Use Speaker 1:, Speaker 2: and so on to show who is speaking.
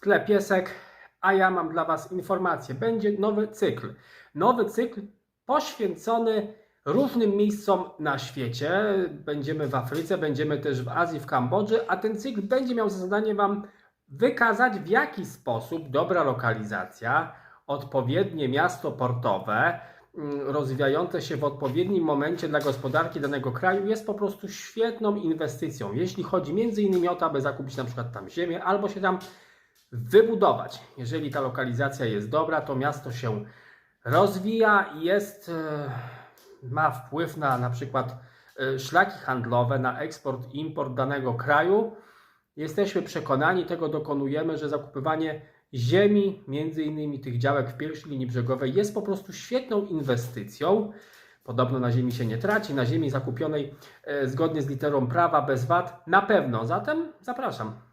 Speaker 1: Sklep Piesek, a ja mam dla Was informację. Będzie nowy cykl. Nowy cykl poświęcony różnym miejscom na świecie. Będziemy w Afryce, będziemy też w Azji, w Kambodży, a ten cykl będzie miał za zadanie Wam wykazać, w jaki sposób dobra lokalizacja, odpowiednie miasto portowe, mm, rozwijające się w odpowiednim momencie dla gospodarki danego kraju jest po prostu świetną inwestycją, jeśli chodzi między innymi o to, aby zakupić na przykład tam ziemię albo się tam wybudować. Jeżeli ta lokalizacja jest dobra, to miasto się rozwija i jest, e, ma wpływ na na przykład e, szlaki handlowe, na eksport import danego kraju. Jesteśmy przekonani, tego dokonujemy, że zakupywanie ziemi, między innymi tych działek w pierwszej linii brzegowej, jest po prostu świetną inwestycją. Podobno na ziemi się nie traci, na ziemi zakupionej e, zgodnie z literą prawa bez VAT na pewno. Zatem zapraszam.